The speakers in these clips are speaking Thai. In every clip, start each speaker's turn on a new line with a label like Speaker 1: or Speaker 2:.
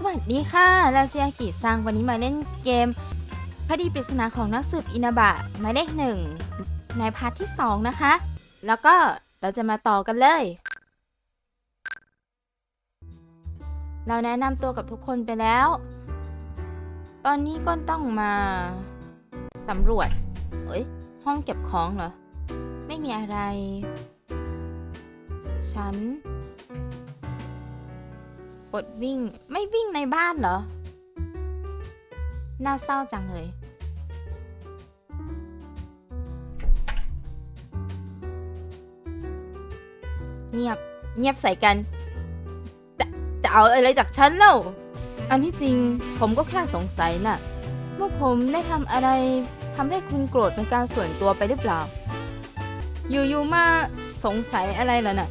Speaker 1: สวัสดีค่ะ เราเจียกิซัง วันนี้มาเล่นเกมคดีปริศนาของนักสืบอินาบะหมายเลขหนึ่งในพาร์ทที่ 2 นะคะ แล้วก็เราจะมาต่อกันเลย เราแนะนำตัวกับทุกคนไปแล้ว ตอนนี้ก็ต้องมาสำรวจ เอ้ย ห้องเก็บของเหรอ ไม่มีอะไร ฉัน กดวิ่งไม่วิ่งในบ้านเหรอ น่าเศร้าจังเลย เงียบเงียบใส่กัน จะจะเอาอะไรจากฉันเล่า อันที่จริงผมก็แค่สงสัยน่ะ ว่าผมได้ทำอะไรทำให้คุณโกรธเป็นการส่วนตัวไปหรือเปล่า อยู่ๆมาสงสัยอะไรเหรอน่ะ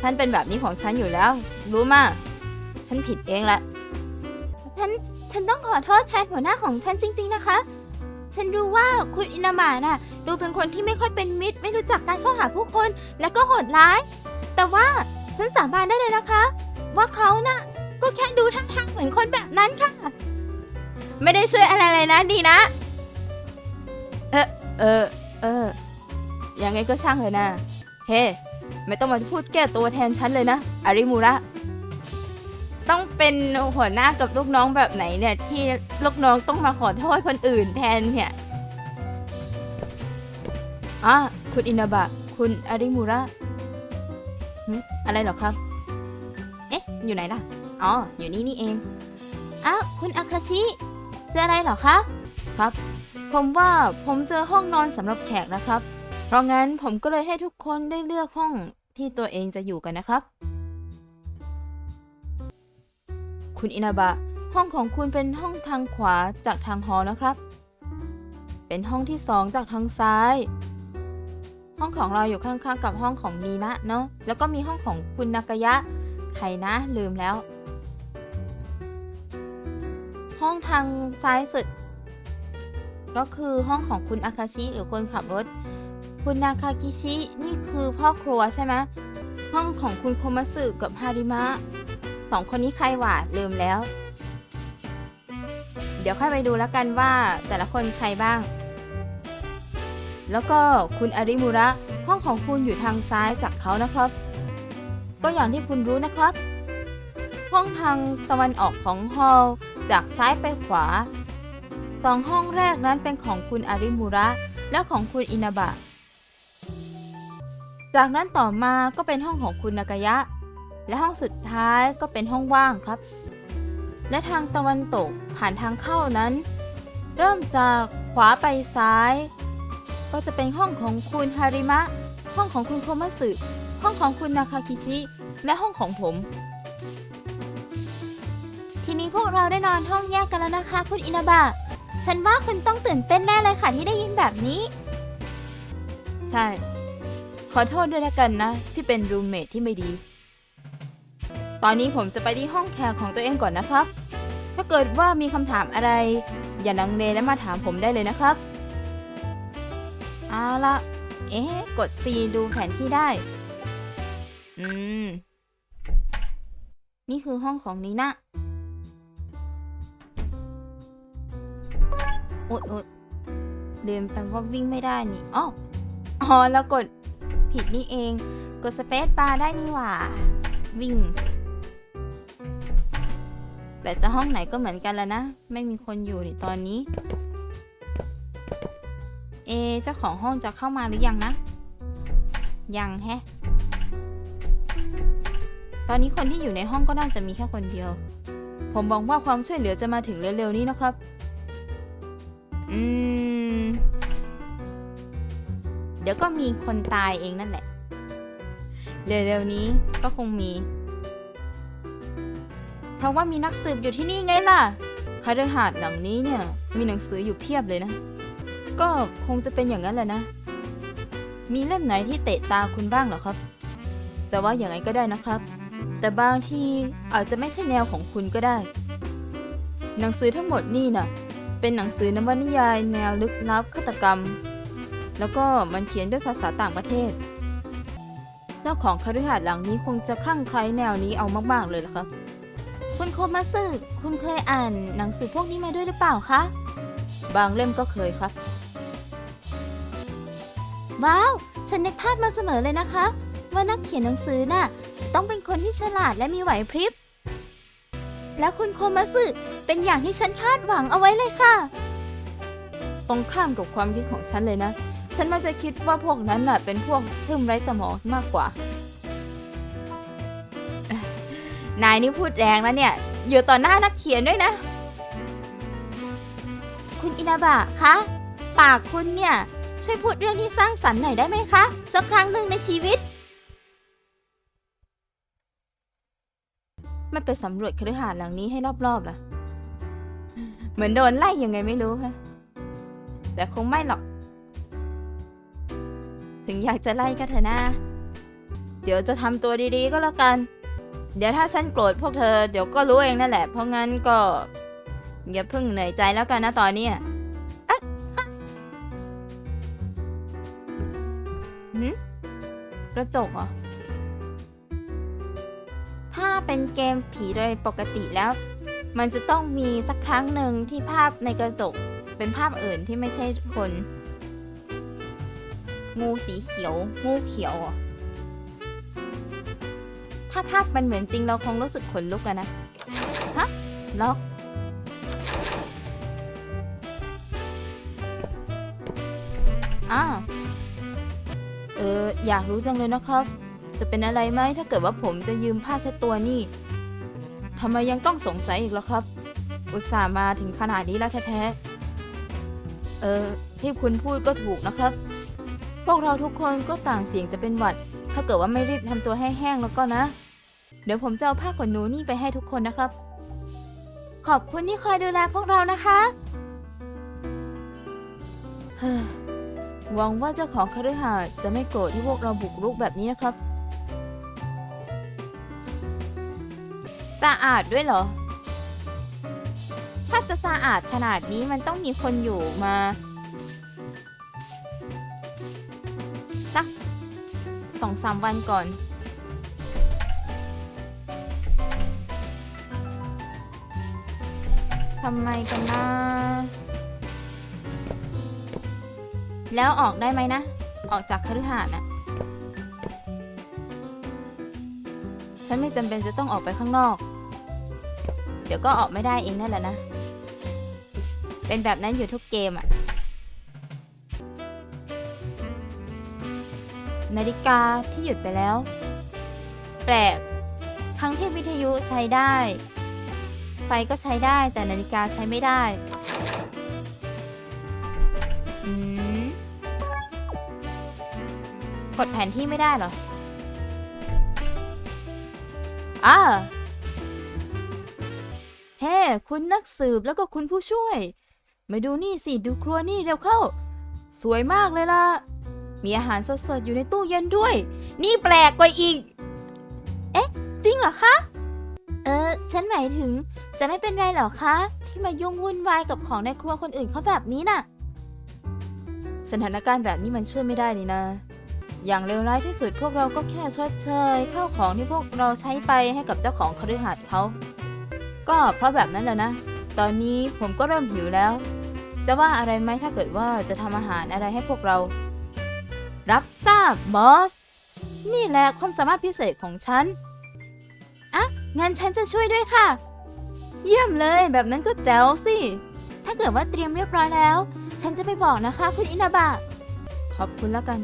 Speaker 1: ฉันเป็นแบบนี้ของฉันอยู่แล้ว รู้มาฉันผิดเองแหละ ฉัน ฉันต้องขอโทษแทนหัวหน้าของฉันจริง ๆ นะคะ ฉันรู้ว่าคุณอินามาน่ะ ดูเป็นคนที่ไม่ค่อยเป็นมิตร ไม่รู้จักการเข้าหาผู้คน และก็โหดร้าย แต่ว่าฉันสาบานได้เลยนะคะ ว่าเขาน่ะ ก็แค่ดูท่าทางเหมือนคนแบบนั้นค่ะ ไม่ได้ช่วยอะไรเลยนะดีนะ เออเออเออยังไงก็ช่างเถอะนะ เฮ้ ไม่ต้องมาพูดแก้ตัวแทนฉันเลยนะอาริมูระ ต้องเป็นหัวหน้ากับลูกน้องแบบไหนเนี่ย ที่ลูกน้องต้องมาขอโทษคนอื่นแทนเนี่ยอะคุณอินาบะ คุณอาริมูระอะไรหรอครับ เอ๊ะ อยู่ไหนล่ะ อ๋อ อยู่นี่นี่เอง อ้าว คุณอาคาชิ เจออะไรหรอคะ ครับ ผมว่าผมเจอห้องนอนสำหรับแขกนะครับ เพราะงั้นผมก็เลยให้ทุกคนได้เลือกห้องที่ตัวเองจะอยู่กันนะครับ คุณอินาบะ ห้องของคุณเป็นห้องทางขวาจากทางฮอนะครับ เป็นห้องที่สองจากทางซ้าย ห้องของเราอยู่ข้างๆกับห้องของนีนะเนาะ แล้วก็มีห้องของคุณนากายะ ใครนะลืมแล้ว ห้องทางซ้ายสุด ก็คือห้องของคุณอาคาชิหรือคนขับรถ คุณนาคากิชินี่คือพ่อครัวใช่ไหมห้องของคุณโคมัสึกับฮาริมะ สองคนนี้ใครหวาลืมแล้ว เดี๋ยวค่อยไปดูแล้วกันว่าแต่ละคนใครบ้าง แล้วก็คุณอาริมุระห้องของคุณอยู่ทางซ้ายจากเขานะครับ ก็อย่างที่คุณรู้นะครับ ห้องทางตะวันออกของฮอลจากซ้ายไปขวาสองห้องแรกนั้นเป็นของคุณอาริมุระและของคุณอินาบะ จากนั้นต่อมาก็เป็นห้องของคุณนากายะ และห้องสุดท้ายก็เป็นห้องว่างครับ และทางตะวันตกผ่านทางเข้านั้น เริ่มจากขวาไปซ้าย ก็จะเป็นห้องของคุณฮาริมะ ห้องของคุณโคมัสึห้องของคุณนาคาคิชิ และห้องของผม ทีนี้พวกเราได้นอนห้องแยกกันแล้วนะคะคุณอินาบะฉันว่าคุณต้องตื่นเต้นแน่เลยค่ะที่ได้ยินแบบนี้ ใช่ ขอโทษด้วยแล้วกันนะ ที่เป็นรูมเมทที่ไม่ดี ตอนนี้ผมจะไปที่ห้องแขกของตัวเองก่อนนะครับ ถ้าเกิดว่ามีคำถามอะไร อย่าลังเลและมาถามผมได้เลยนะครับ เอาละเอ๊ะ กด C ดูแผนที่ได้ อืม นี่คือห้องของนีนะโอ๊ยโอ๊ยลืมไปว่าวิ่งไม่ได้นี่อ๋ออ๋อแล้วกดผิดนี่เอง กดสเปซบาร์ได้นี่หว่า วิ่ง แต่จะห้องไหนก็เหมือนกันแล้วนะ ไม่มีคนอยู่ในตอนนี้ เอ เจ้าของห้องจะเข้ามาหรือยังนะ ยังแฮะ ตอนนี้คนที่อยู่ในห้องก็น่าจะมีแค่คนเดียว ผมบอกว่าความช่วยเหลือจะมาถึงเร็วๆนี้นะครับ อืม เดี๋ยวก็มีคนตายเองนั่นแหละ เร็วๆนี้ก็คงมี เพราะว่ามีนักสืบอยู่ที่นี่ไงล่ะคาฤหาสน์หลังนี้เนี่ยมีหนังสืออยู่เพียบเลยนะ ก็คงจะเป็นอย่างนั้นแหละนะ มีเล่มไหนที่เตะตาคุณบ้างเหรอครับ แต่ว่าอย่างไรก็ได้นะครับ แต่บางทีอาจจะไม่ใช่แนวของคุณก็ได้ หนังสือทั้งหมดนี่น่ะเป็นหนังสือนวนิยายแนวลึกลับฆาตกรรม แล้วก็มันเขียนด้วยภาษาต่างประเทศ เจ้าของคฤหาสน์หลังนี้คงจะคลั่งไคล้แนวนี้เอามากๆเลยล่ะครับ คุณโคมาสึคุณเคยอ่านหนังสือพวกนี้มาด้วยหรือเปล่าคะ บางเล่มก็เคยครับ ว้าว ฉันนึกภาพมาเสมอเลยนะคะ ว่านักเขียนหนังสือน่ะจะต้องเป็นคนที่ฉลาดและมีไหวพริบ แล้วคุณโคมาสึเป็นอย่างที่ฉันคาดหวังเอาไว้เลยค่ะ ตรงข้ามกับความคิดของฉันเลยนะ ฉันมันจะคิดว่าพวกนั้นน่ะเป็นพวกทึมไร้สมองมากกว่า นายนี่พูดแรงนะเนี่ย อยู่ต่อหน้านักเขียนด้วยนะ คุณอินาบะคะ ปากคุณเนี่ย ช่วยพูดเรื่องที่สร้างสรรค์หน่อยได้ไหมคะสักครั้งหนึ่งในชีวิตไม่ไปสำรวจคฤหาสน์หลังนี้ให้รอบๆล่ะ เหมือนโดนไล่ยังไงไม่รู้ฮะแต่คงไม่หรอก ถึงอยากจะไล่ก็เถอะนะ เดี๋ยวจะทำตัวดีๆก็แล้วกัน เดี๋ยวถ้าฉันโกรธพวกเธอเดี๋ยวก็รู้เองนั่นแหละ เพราะงั้นก็อย่าเพิ่งเหนื่อยใจแล้วกันนะตอนเนี้ยอะอะหืมกระจกเหรอ ถ้าเป็นเกมผีโดยปกติแล้ว มันจะต้องมีสักครั้งหนึ่งที่ภาพในกระจกเป็นภาพอื่นที่ไม่ใช่คน งูสีเขียว งูเขียวเหรอ ถ้าภาพมันเหมือนจริงเราคงรู้สึกขนลุกอะนะ ฮะ ล็อกอ่าเออ อยากรู้จังเลยนะครับ จะเป็นอะไรไหมถ้าเกิดว่าผมจะยืมผ้าเช็ดตัวนี่ทำไมยังต้องสงสัยอีกล่ะครับ อุตส่าห์มาถึงขนาดนี้แล้วแท้ๆ เออ ที่คุณพูดก็ถูกนะครับ พวกเราทุกคนก็ต่างเสี่ยงจะเป็นหวัด ถ้าเกิดว่าไม่รีบทำตัวให้แห้งแล้วก็นะ เดี๋ยวผมจะเอาผ้าขนหนูนี่ไปให้ทุกคนนะครับ ขอบคุณที่คอยดูแลพวกเรานะคะเฮ้อหวังว่าเจ้าของคฤหาสน์จะไม่โกรธที่พวกเราบุกรุกแบบนี้นะครับ สะอาดด้วยเหรอ ถ้าจะสะอาดขนาดนี้มันต้องมีคนอยู่มาสักสองสามวันก่อนำไมกันนะ แล้วออกได้ไหมนะ ออกจากคฤหาสน์น่ะฉันไม่จำเป็นจะต้องออกไปข้างนอก เดี๋ยวก็ออกไม่ได้เองนั่นแหละนะ เป็นแบบนั้นอยู่ทุกเกมอะนาฬิกาที่หยุดไปแล้ว แปลก ทั้งที่วิทยุใช้ได้ ไฟก็ใช้ได้แต่นาฬิกาใช้ไม่ได้อืมกดแผนที่ไม่ได้เหรออ่าเฮ้ คุณนักสืบแล้วก็คุณผู้ช่วย มาดูนี่สิ ดูครัวนี่เร็วเข้า สวยมากเลยล่ะ มีอาหารสดๆ อยู่ในตู้เย็นด้วย นี่แปลกกว่าอีก เอ๊ะ จริงเหรอคะ เออ ฉันหมายถึงจะไม่เป็นไรเหรอคะ ที่มายุ่งวุ่นวายกับของในครัวคนอื่นเขาแบบนี้น่ะ สถานการณ์แบบนี้มันช่วยไม่ได้นี่นะ อย่างเลวร้ายที่สุดพวกเราก็แค่ชดเชยข้าวของที่พวกเราใช้ไปให้กับเจ้าของคฤหาสน์เขา ก็เพราะแบบนั้นแหละนะ ตอนนี้ผมก็เริ่มหิวแล้ว จะว่าอะไรไหมถ้าเกิดว่าจะทำอาหารอะไรให้พวกเรา รับทราบบอส นี่แหละความสามารถพิเศษของฉัน งั้นฉันจะช่วยด้วยค่ะ เยี่ยมเลยแบบนั้นก็แจ๋วสิ ถ้าเกิดว่าเตรียมเรียบร้อยแล้ว ฉันจะไปบอกนะคะ คุณอินาบะ ขอบคุณแล้วกัน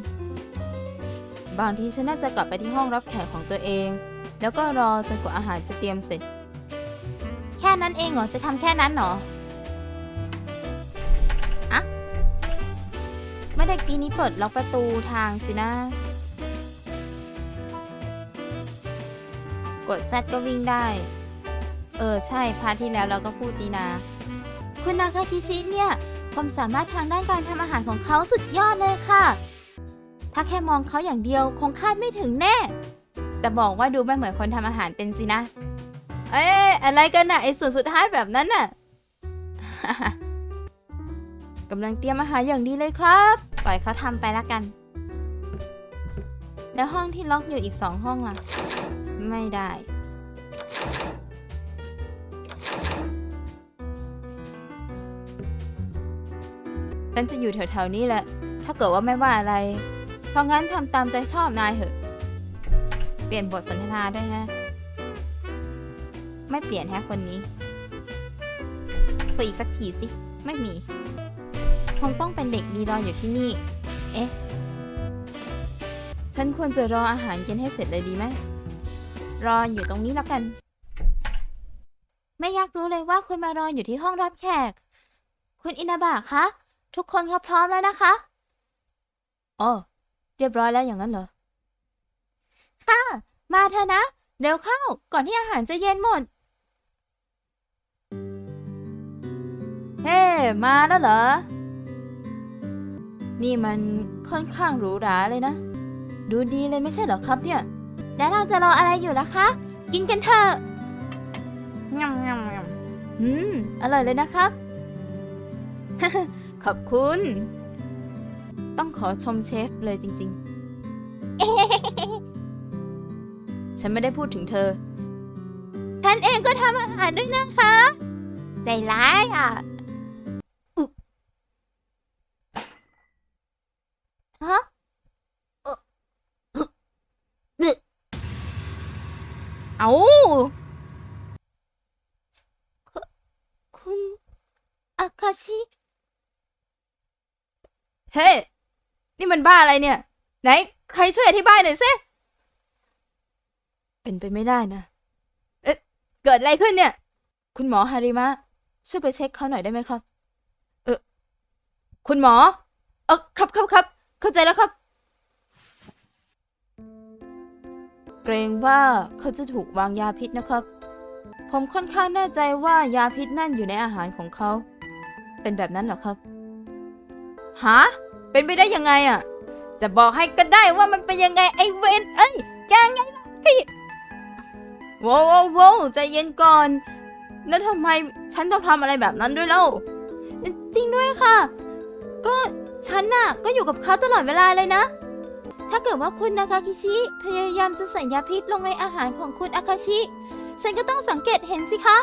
Speaker 1: บางทีฉันน่าจะกลับไปที่ห้องรับแขกของตัวเอง แล้วก็รอจนกว่าอาหารจะเตรียมเสร็จ แค่นั้นเองเหรอ จะทำแค่นั้นเหรออะเมื่อกี้นี้เปิดล็อกประตูทางสินะ ดแซดก็วิ่งได้ เออ ใช่ พาร์ทที่แล้วเราก็พูดดีนาคุณนาคาคิชิเนี่ย ความสามารถทางด้านการทำอาหารของเขาสุดยอดเลยค่ะ ถ้าแค่มองเขาอย่างเดียวคงคาดไม่ถึงแน่ แต่บอกว่าดูไม่เหมือนคนทำอาหารเป็นสินะ เอ๊ะอะไรกันน่ะไอ้ส่วนสุดท้ายแบบนั้นน่ะกำลังเตรียมอาหารอย่างดีเลยครับ ปล่อยเขาทำไปละกัน แล้วห้องที่ล็อกอยู่อีกสองห้องล่ะ ไม่ได้ ฉันจะอยู่แถวๆนี้แหละ ถ้าเกิดว่าไม่ว่าอะไร เพราะงั้นทำตามใจชอบนายเถอะ เปลี่ยนบทสนทนาด้วยนะ ไม่เปลี่ยนแฮะคนนี้ไปอีกสักทีสิ ไม่มี คงต้องเป็นเด็กดีรออยู่ที่นี่ เอ๊ะ ฉันควรจะรออาหารเย็นให้เสร็จเลยดีไหม รออยู่ตรงนี้แล้วกัน ไม่อยากรู้เลยว่าคุณมารออยู่ที่ห้องรับแขก คุณอินาบะคะ ทุกคนเขาพร้อมแล้วนะคะอ๋อเรียบร้อยแล้วอย่างนั้นเหรอ ค่ะ มาเถอะนะ เร็วเข้า ก่อนที่อาหารจะเย็นหมด เฮ้ มาแล้วเหรอ นี่มันค่อนข้างหรูหราเลยนะ ดูดีเลยไม่ใช่เหรอครับเนี่ย แล้วเราจะรออะไรอยู่ล่ะคะ กินกันเถอะงำงำงำอืม อร่อยเลยนะครับ ขอบคุณ ต้องขอชมเชฟเลยจริง ๆ ฉันไม่ได้พูดถึงเธอ ฉันเองก็ทำอาหารด้วยนะคะ ใจร้ายอะอึฮะเอ่ออึบึ เอาคุคุณอาคาชิ เฮ้ นี่มันบ้าอะไรเนี่ย ไหน ใครช่วยอธิบายหน่อยสิเป็นไปไม่ได้นะ เอ๊ะ เกิดอะไรขึ้นเนี่ย คุณหมอฮาริมะ ช่วยไปเช็คเขาหน่อยได้ไหมครับ เออคุณหมอ เออครับครับครับ เข้าใจแล้วครับ เกรงว่าเขาจะถูกวางยาพิษนะครับ ผมค่อนข้างแน่ใจว่ายาพิษนั่นอยู่ในอาหารของเขา เป็นแบบนั้นเหรอครับฮะเป็นไปได้ยังไงอะ จะบอกให้ก็ได้ว่ามันเป็นยังไงไอ้เวนเอ้ยยังไงล่ะพี่ว้วว้าวว้าวใจเย็นก่อน แล้วทำไมฉันต้องทำอะไรแบบนั้นด้วยเล่า จริงด้วยค่ะ ก็ฉันน่ะก็อยู่กับเขาตลอดเวลาเลยนะ ถ้าเกิดว่าคุณนากาคิชิ พยายามจะใส่ยาพิษลงในอาหารของคุณอาคาชิ ฉันก็ต้องสังเกตเห็นสิคะ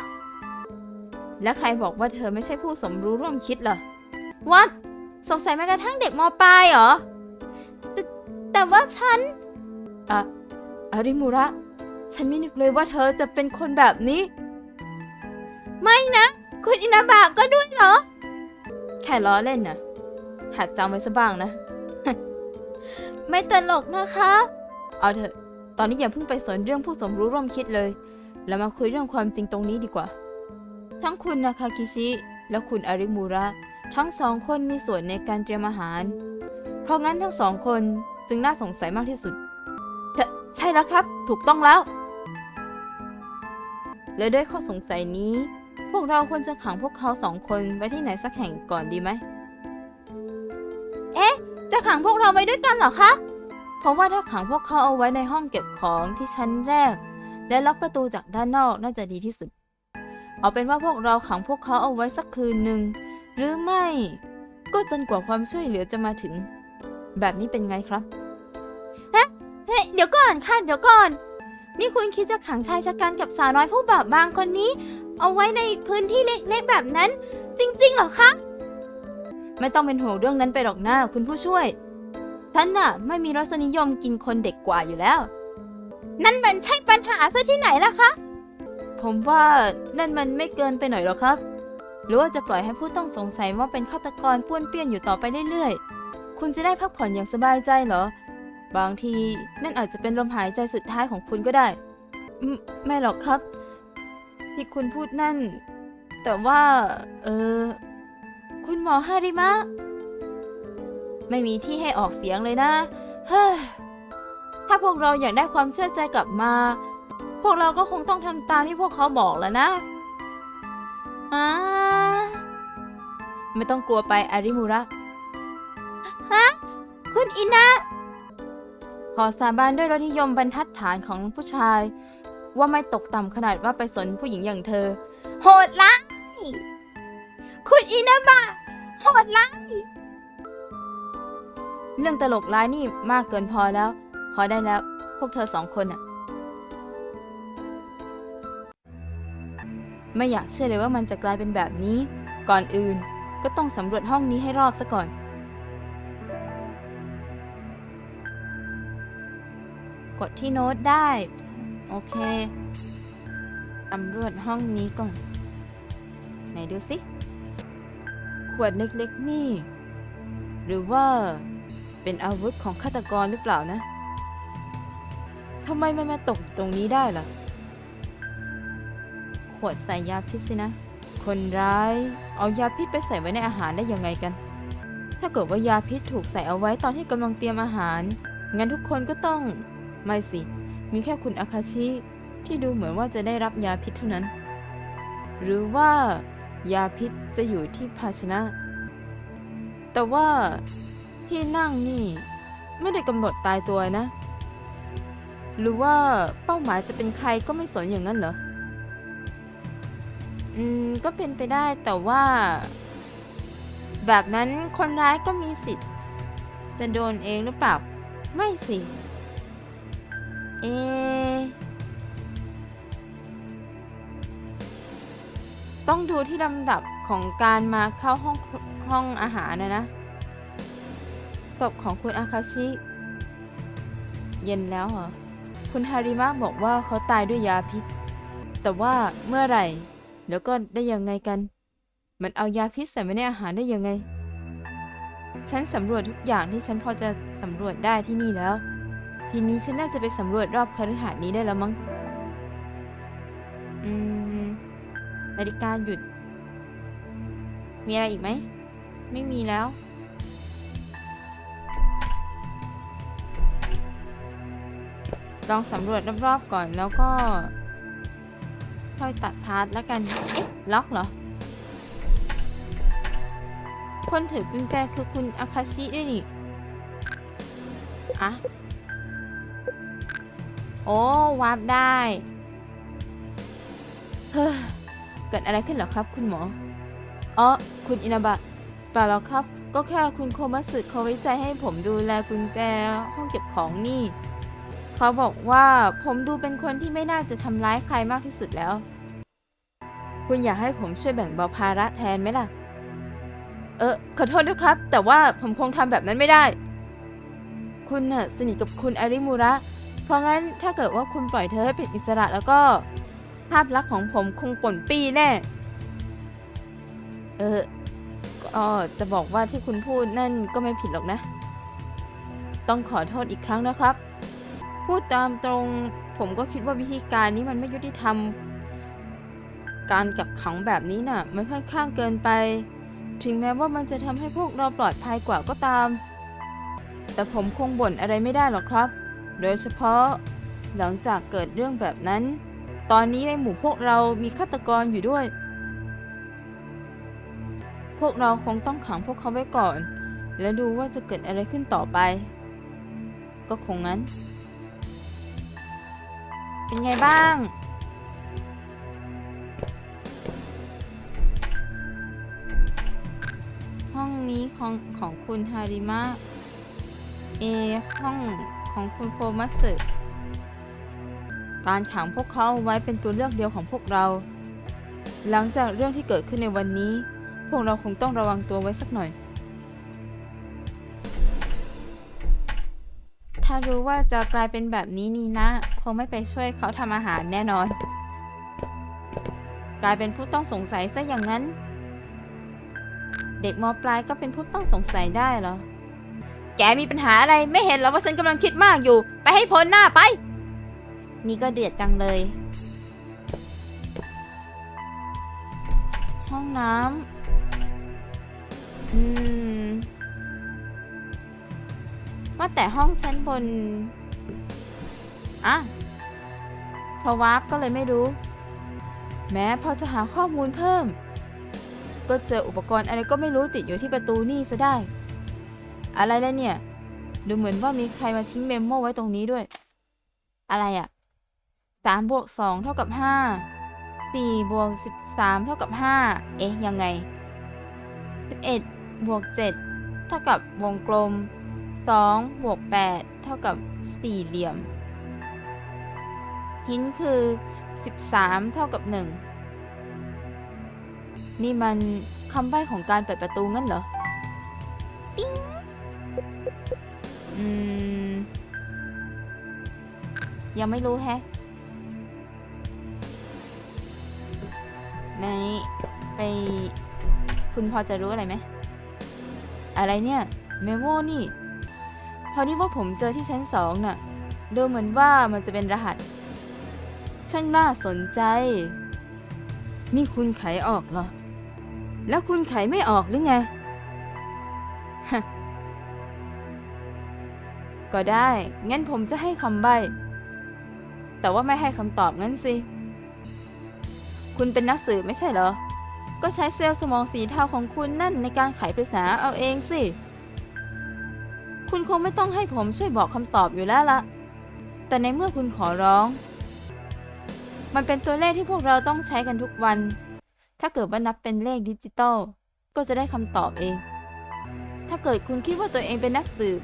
Speaker 1: แล้วใครบอกว่าเธอไม่ใช่ผู้สมรู้ร่วมคิดล่ะวัดสงสัยแม้กระทั่งเด็กมปลายเหรอแต่แต่ว่าฉันอะอาริมูระ ฉันไม่นึกเลยว่าเธอจะเป็นคนแบบนี้ ไม่นะ คุณอินาบะก็ด้วยเหรอ แค่ล้อเล่นนะหัดจำไว้ซะบ้างนะ ไม่ตลกนะคะ เอาเถอะ ตอนนี้อย่าเพิ่งไปสนเรื่องผู้สมรู้ร่วมคิดเลยแล้วมาคุยเรื่องความจริงตรงนี้ดีกว่า ทั้งคุณนาคาคิชิ และคุณอาริมูระ ทั้งสองคนมีส่วนในการเตรียมอาหาร เพราะงั้นทั้งสองคนจึงน่าสงสัยมากที่สุด ใช่ใช่แล้วครับ ถูกต้องแล้ว และด้วยข้อสงสัยนี้ พวกเราควรจะขังพวกเขาสองคนไว้ที่ไหนสักแห่งก่อนดีไหม จะขังพวกเราไว้ด้วยกันเหรอคะ เพราะว่าถ้าขังพวกเขาเอาไว้ในห้องเก็บของที่ชั้นแรก และล็อกประตูจากด้านนอกน่าจะดีที่สุด เอาเป็นว่าพวกเราขังพวกเขาเอาไว้สักคืนหนึ่งหรือไม่ ก็จนกว่าความช่วยเหลือจะมาถึง แบบนี้เป็นไงครับฮะเฮ้ยเดี๋ยวก่อนค่ะเดี๋ยวก่อน นี่คุณคิดจะขังชายชะกันกับสาวน้อยผู้บอบบางคนนี้ เอาไว้ในพื้นที่เล็กๆแบบนั้น จริงๆเหรอคะ ไม่ต้องเป็นห่วงเรื่องนั้นไปหรอกหน้าคุณผู้ช่วย ฉันน่ะ ไม่มีรสนิยมกินคนเด็กกว่าอยู่แล้ว นั่นมันใช่ปัญหาซะที่ไหนล่ะคะ ผมว่านั่นมันไม่เกินไปหน่อยหรอกครับ หรือว่าจะปล่อยให้ผู้ต้องสงสัยว่าเป็นฆาตกรป้วนเปี้ยนอยู่ต่อไปเรื่อยๆ คุณจะได้พักผ่อนอย่างสบายใจเหรอ บางทีนั่นอาจจะเป็นลมหายใจสุดท้ายของคุณก็ได้อืมไม่หรอกครับ ที่คุณพูดนั่น แต่ว่า เออ คุณหมอฮาริมะ ไม่มีที่ให้ออกเสียงเลยนะ เฮ้ย ถ้าพวกเราอยากได้ความเชื่อใจกลับมา พวกเราก็คงต้องทำตามที่พวกเขาบอกแล้วนะอ่าไม่ต้องกลัวไปอาริมูระ ฮะ คุณอินะ ขอสาบานด้วยรสนิยมบรรทัดฐานของผู้ชาย ว่าไม่ตกต่ำขนาดว่าไปสนผู้หญิงอย่างเธอ โหดร้ายคุณอินาบะ โหดร้ายเรื่องตลกร้ายนี่มากเกินพอแล้ว พอได้แล้ว พวกเธอสองคนอะไม่อยากเชื่อเลยว่ามันจะกลายเป็นแบบนี้ ก่อนอื่นก็ต้องสำรวจห้องนี้ให้รอบซะก่อน กดที่โน้ตได้ โอเคสำรวจห้องนี้ก่อน ไหนดูสิ วดเล็กๆนี่ หรือว่าเป็นอาวุธของฆาตกรหรือเปล่านะทำไมมันมาตกตรงนี้ได้ล่ะ ขวดใส่ยาพิษสินะ คนร้าย เอายาพิษไปใส่ไว้ในอาหารได้ยังไงกัน ถ้าเกิดว่ายาพิษถูกใส่เอาไว้ตอนที่กำลังเตรียมอาหาร งั้นทุกคนก็ต้อง ไม่สิ มีแค่คุณอาคาชิที่ดูเหมือนว่าจะได้รับยาพิษเท่านั้น หรือว่า ยาพิษจะอยู่ที่ภาชนะ แต่ว่าที่นั่งนี่ไม่ได้กำหนดตายตัวนะ หรือว่าเป้าหมายจะเป็นใครก็ไม่สนอย่างนั้นเหรอ อืม ก็เป็นไปได้แต่ว่า แบบนั้นคนร้ายก็มีสิทธิ์ จะโดนเองหรือเปล่า ไม่สิ เอ ต้องดูที่ลำดับของการมาเข้าห้องห้องอาหารนะนะศพของคุณอาคาชิ เย็นแล้วเหรอ คุณฮาริมะบอกว่าเขาตายด้วยยาพิษ แต่ว่าเมื่อไหร่ แล้วก็ได้ยังไงกัน มันเอายาพิษใส่ไว้ในอาหารได้ยังไง ฉันสำรวจทุกอย่างที่ฉันพอจะสำรวจได้ที่นี่แล้ว ทีนี้ฉันน่าจะไปสำรวจรอบคฤหาสน์นี้ได้แล้วมั้ง อืม นาฬิกาหยุด มีอะไรอีกไหม ไม่มีแล้ว ลองสำรวจรอบๆก่อนแล้วก็ ค่อยตัดพาร์ทแล้วกัน เอ๊ะ ล็อกเหรอ คนถือกุญแจคือคุณอาคาชิด้วยนี่อะโอ้วาร์ปได้เฮ้อ เกิดอะไรขึ้นหรอครับ คุณหมอ อ๋อ คุณอินาบะเปล่าหรอกครับ ก็แค่คุณโคมัสึเขาไว้ใจให้ผมดูแลกุญแจห้องเก็บของนี่ เขาบอกว่าผมดูเป็นคนที่ไม่น่าจะทำร้ายใครมากที่สุดแล้ว คุณอยากให้ผมช่วยแบ่งเบาภาระแทนไหมล่ะ เออ ขอโทษด้วยครับ แต่ว่าผมคงทำแบบนั้นไม่ได้ คุณน่ะสนิทกับคุณอาริมูระ เพราะงั้นถ้าเกิดว่าคุณปล่อยเธอให้เป็นอิสระแล้วก็ ภาพลักษณ์ของผมคงป่นปี้แน่ เออ ก็จะบอกว่าที่คุณพูดนั่นก็ไม่ผิดหรอกนะ ต้องขอโทษอีกครั้งนะครับ พูดตามตรงผมก็คิดว่าวิธีการนี้มันไม่ยุติธรรม การกักขังแบบนี้น่ะ มันค่อนข้างเกินไป ถึงแม้ว่ามันจะทำให้พวกเราปลอดภัยกว่าก็ตาม แต่ผมคงบ่นอะไรไม่ได้หรอกครับ โดยเฉพาะหลังจากเกิดเรื่องแบบนั้น ตอนนี้ในหมู่พวกเรามีฆาตกรอยู่ด้วย พวกเราคงต้องขังพวกเขาไว้ก่อน แล้วดูว่าจะเกิดอะไรขึ้นต่อไป ก็คงงั้น เป็นไงบ้าง ห้องนี้ของของคุณฮาริมะ เอ ห้องของคุณโคมัสึ การขังพวกเขาไว้เป็นตัวเลือกเดียวของพวกเรา หลังจากเรื่องที่เกิดขึ้นในวันนี้ พวกเราคงต้องระวังตัวไว้สักหน่อย ถ้ารู้ว่าจะกลายเป็นแบบนี้นี่นะ คงไม่ไปช่วยเขาทำอาหารแน่นอน กลายเป็นผู้ต้องสงสัยซะอย่างนั้น เด็กมอปลายก็เป็นผู้ต้องสงสัยได้เหรอ แกมีปัญหาอะไรไม่เห็นเหรอว่าฉันกำลังคิดมากอยู่ ไปให้พ้นหน้าไป นี่ก็เดือดจังเลย ห้องน้ำอืม ว่าแต่ห้องชั้นบน อะเพราะวาร์ปก็เลยไม่รู้ แม้พอจะหาข้อมูลเพิ่ม ก็เจออุปกรณ์อะไรก็ไม่รู้ติดอยู่ที่ประตูนี่ซะได้ อะไรแล้วเนี่ย ดูเหมือนว่ามีใครมาทิ้งเมมโมไว้ตรงนี้ด้วย อะไรอะ่ะ สามบวกสองเท่ากับห้าสี่บวกสิบสามเท่ากับห้าเอ๊ะ ยังไงสิบเอ็ดบวกเจ็ดเท่ากับวงกลมสองบวกแปดเท่ากับสี่เหลี่ยม หินคือสิบสามเท่ากับหนึ่งนี่มันคำใบ้ของการเปิดประตูงั้นเหรอ ปิ๊งอืม ยังไม่รู้แฮะ ในไปคุณพอจะรู้อะไรไหม อะไรเนี่ยเมโมนี่ พอดีว่าผมเจอที่ชั้นสองน่ะ ดูเหมือนว่ามันจะเป็นรหัส ช่างน่าสนใจนี่คุณไขออกเหรอ แล้วคุณไขไม่ออกหรือไง ก็ได้ งั้นผมจะให้คำใบ้ แต่ว่าไม่ให้คำตอบงั้นสิ คุณเป็นนักสืบไม่ใช่เหรอ ก็ใช้เซลล์สมองสีเทาของคุณนั่นในการไขปริศนาเอาเองสิ คุณคงไม่ต้องให้ผมช่วยบอกคำตอบอยู่แล้วละ แต่ในเมื่อคุณขอร้อง มันเป็นตัวเลขที่พวกเราต้องใช้กันทุกวัน ถ้าเกิดว่านับเป็นเลขดิจิตอลก็จะได้คำตอบเอง ถ้าเกิดคุณคิดว่าตัวเองเป็นนักสืบ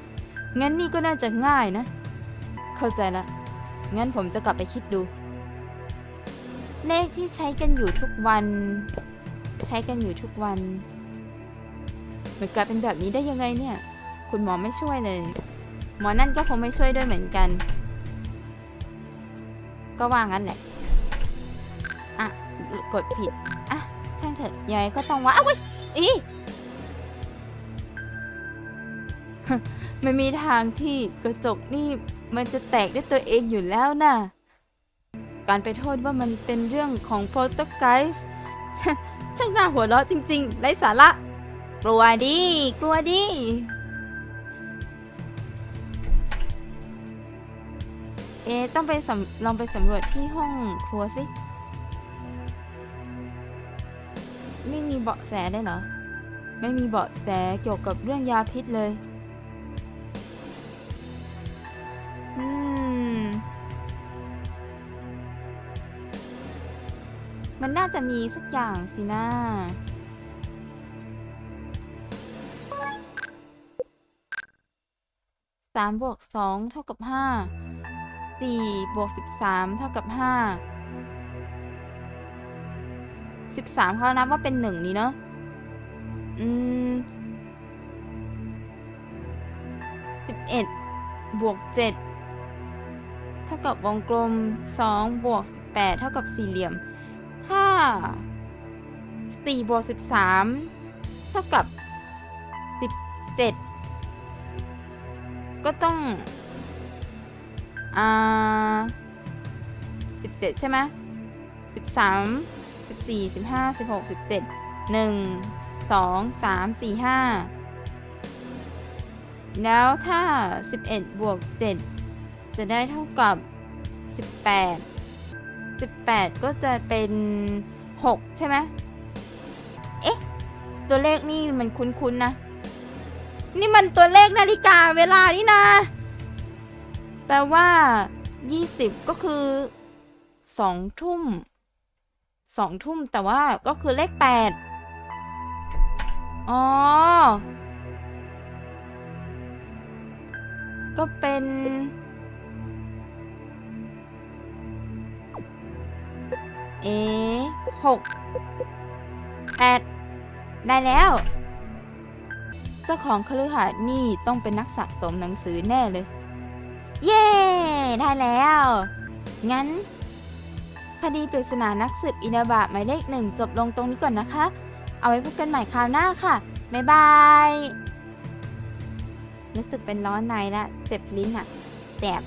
Speaker 1: งั้นนี่ก็น่าจะง่ายนะ เข้าใจละ งั้นผมจะกลับไปคิดดู เลขที่ใช้กันอยู่ทุกวัน ใช้กันอยู่ทุกวันมันกลายเป็นแบบนี้ได้ยังไงเนี่ย คุณหมอไม่ช่วยเลย หมอนั่นก็คงไม่ช่วยด้วยเหมือนกัน ก็ว่างั้นแหละ อะ กดผิด อะ ช่างเถอะยังไงก็ต้องว่าอ้าวว้ยอีมันมีทางที่กระจกนี่มันจะแตกด้วยตัวเองอยู่แล้วนะ่ะ การไปโทษว่ามันเป็นเรื่องของโปรโตไกส์ช่างน่าหัวเราะจริงๆไร้สาระ กลัวดิ กลัวดิ เอต้องไปสำลองไปสำรวจที่ห้องครัวสิ ไม่มีเบาะแสได้เหรอ ไม่มีเบาะแสเกี่ยวกับเรื่องยาพิษเลย มันน่าจะมีสักอย่างสินะ สามบวกสองเท่ากับห้าสี่บวกสิบสามเท่ากับห้าสิบสามเขานับว่าเป็นหนึ่งนี่เนาะ อืมสิบเอ็ดบวกเจ็ดเท่ากับวงกลมสองบวกสิบแปดเท่ากับสี่เหลี่ยม ถ้าสี่บวกสิบสามเท่ากับสิบเจ็ดก็ต้องอ่าสิบเจ็ดใช่ไหมสิบสามสิบสี่สิบห้าสิบหกสิบเจ็ดหนึ่งสองสามสี่ห้าแล้วถ้าสิบเอ็ดบวกเจ็ดจะได้เท่ากับสิ บแปดสิบแปดก็จะเป็นหกใช่ไหมเอ๊ะ ตัวเลขนี่มันคุ้นๆนะ นี่มันตัวเลขนาฬิกาเวลานี่นะ แปลว่า 20 ก็คือ2ทุ่ม2ทุ่มแต่ว่าก็คือเลข 8 อ๋อ ก็เป็น เอหกแปดได้แล้ว เจ้าของคฤหาสน์นี่ต้องเป็นนักสะสมหนังสือแน่เลย เย้ ได้แล้ว งั้นคดีปริศนานักสืบอินาบะหมายเลขหนึ่งจบลงตรงนี้ก่อนนะคะ เอาไว้พบกันใหม่คราวหน้าค่ะ บ๊ายบายรู้สึกเป็นร้อนในละเจ็บลิ้นอะแสบ